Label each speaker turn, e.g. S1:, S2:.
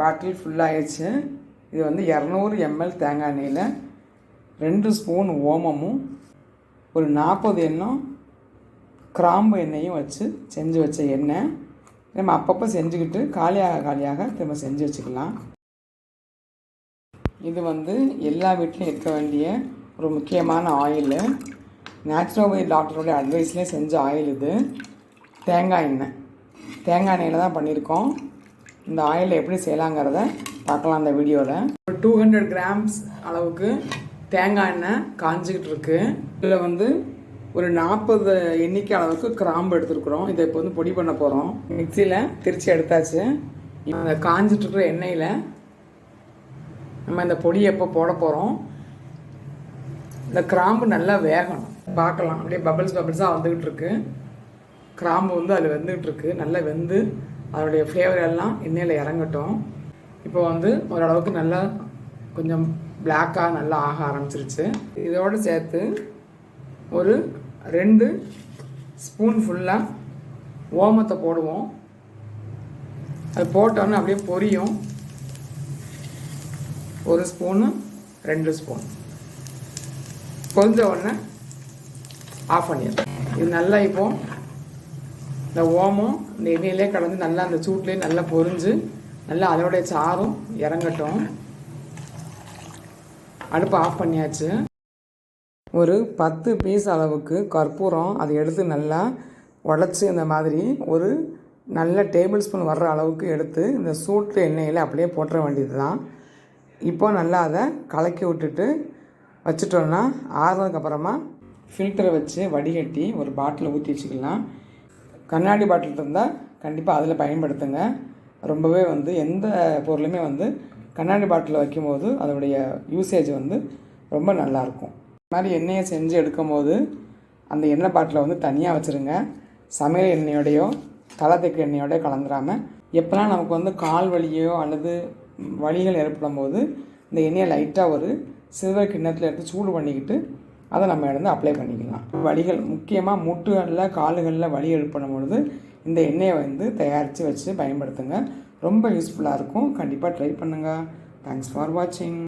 S1: பாட்டில் ஃபுல்லாகிடுச்சு இது வந்து இரநூறு எம்எல் தேங்காய் எண்ணெயில் ரெண்டு ஸ்பூன் ஓமமும் ஒரு நாற்பது எண்ணம் கிராம்பு எண்ணெயும் வச்சு செஞ்சு வச்ச எண்ணெய். நம்ம அப்பப்போ செஞ்சுக்கிட்டு காலியாக காலியாக திரும்ப செஞ்சு வச்சுக்கலாம். இது வந்து எல்லா வீட்லேயும் இருக்க வேண்டிய ஒரு முக்கியமான ஆயில். நேச்சுரோபதி டாக்டருடைய அட்வைஸ்லேயே செஞ்ச ஆயில் இது. தேங்காய் எண்ணெய். தேங்காய் எண்ணெயில் தான் பண்ணியிருக்கோம். இந்த ஆயிலில் எப்படி செய்யலாங்கிறத பார்க்கலாம் அந்த வீடியோவில் ஒரு டூ ஹண்ட்ரட் கிராம்ஸ் அளவுக்கு தேங்காய் எண்ணெய் காஞ்சிக்கிட்டு இருக்கு. இதில் வந்து ஒரு நாற்பது எண்ணிக்கை அளவுக்கு கிராம்பு எடுத்துருக்குறோம். இதை இப்போ வந்து பொடி பண்ண போகிறோம் மிக்சியில் திரிச்சு எடுத்தாச்சு. இந்த காஞ்சிட்டு இருக்கிற எண்ணெயில் நம்ம இந்த பொடியை எப்போ போட போகிறோம் இந்த கிராம்பு நல்லா வேகணும். பார்க்கலாம். அப்படியே பபிள்ஸ் பபிள்ஸாக வந்துக்கிட்டு இருக்கு. கிராம்பு வந்து அதில் வெந்துக்கிட்டு இருக்கு. நல்லா வெந்து அதனுடைய ஃப்ளேவர் எல்லாம் எண்ணெயில் இறங்கட்டும். இப்போ வந்து ஓரளவுக்கு நல்லா கொஞ்சம் பிளாக்காக நல்லா ஆக ஆரம்பிச்சிருச்சு. இதோடு சேர்த்து ஒரு ரெண்டு ஸ்பூன் ஃபுல்லாக ஓமத்தை போடுவோம். அது போட்டோன்னே அப்படியே பொரியும். ஒரு ஸ்பூனு ரெண்டு ஸ்பூன் கொஞ்ச உடனே ஆஃப் பண்ணிடலாம். இது நல்லா இப்போது இந்த ஓமம் இந்த எண்ணெயிலே கலந்து நல்லா அந்த சூட்லேயே நல்லா பொரிஞ்சு நல்லா அதோடைய சாரும் இறங்கட்டும். அடுப்பு ஆஃப் பண்ணியாச்சு. ஒரு பத்து பீஸ் அளவுக்கு கற்பூரம் அதை எடுத்து நல்லா உடச்சி இந்த மாதிரி ஒரு நல்ல டேபிள் ஸ்பூன் வர்ற அளவுக்கு எடுத்து இந்த சூட்டு எண்ணெயில் அப்படியே போட்டுற வேண்டியது தான் இப்போ நல்லா அதை கலக்கி விட்டுட்டு வச்சுட்டோன்னா ஆறுனதுக்கப்புறமா ஃபில்டரை வச்சு வடிகட்டி ஒரு பாட்டில் ஊற்றி வச்சுக்கலாம். கண்ணாடி பாட்டில் இருந்தால் கண்டிப்பாக அதில் பயன்படுத்துங்க. ரொம்பவே வந்து எந்த பொருளுமே வந்து கண்ணாடி பாட்டிலில் வைக்கும்போது அதனுடைய யூசேஜ் வந்து ரொம்ப நல்லாயிருக்கும் இந்த மாதிரி எண்ணெயை செஞ்சு எடுக்கும்போது அந்த எண்ணெய் பாட்டிலை வந்து தனியாக வச்சுருங்க. சமையல் எண்ணெயோடையோ தலத்துக்கு எண்ணெயோடய கலந்துராமல் எப்போலாம் நமக்கு வந்து கால் வலியோ அல்லது வலிகள் ஏற்படும் போது இந்த எண்ணெயை லைட்டாக ஒரு சில்வர் கிண்ணத்தில் எடுத்து சூடு பண்ணிக்கிட்டு அதை நம்ம எடுத்து அப்ளை பண்ணிக்கலாம். வலிகள் முக்கியமாக முட்டுகளில் காலுகளில் வலி ஏற்படும் பொழுது இந்த எண்ணெயை வந்து தயாரித்து வச்சு பயன்படுத்துங்க. ரொம்ப யூஸ்ஃபுல்லாக இருக்கும். கண்டிப்பாக ட்ரை பண்ணுங்கள் தேங்க்ஸ் ஃபார் வாட்சிங்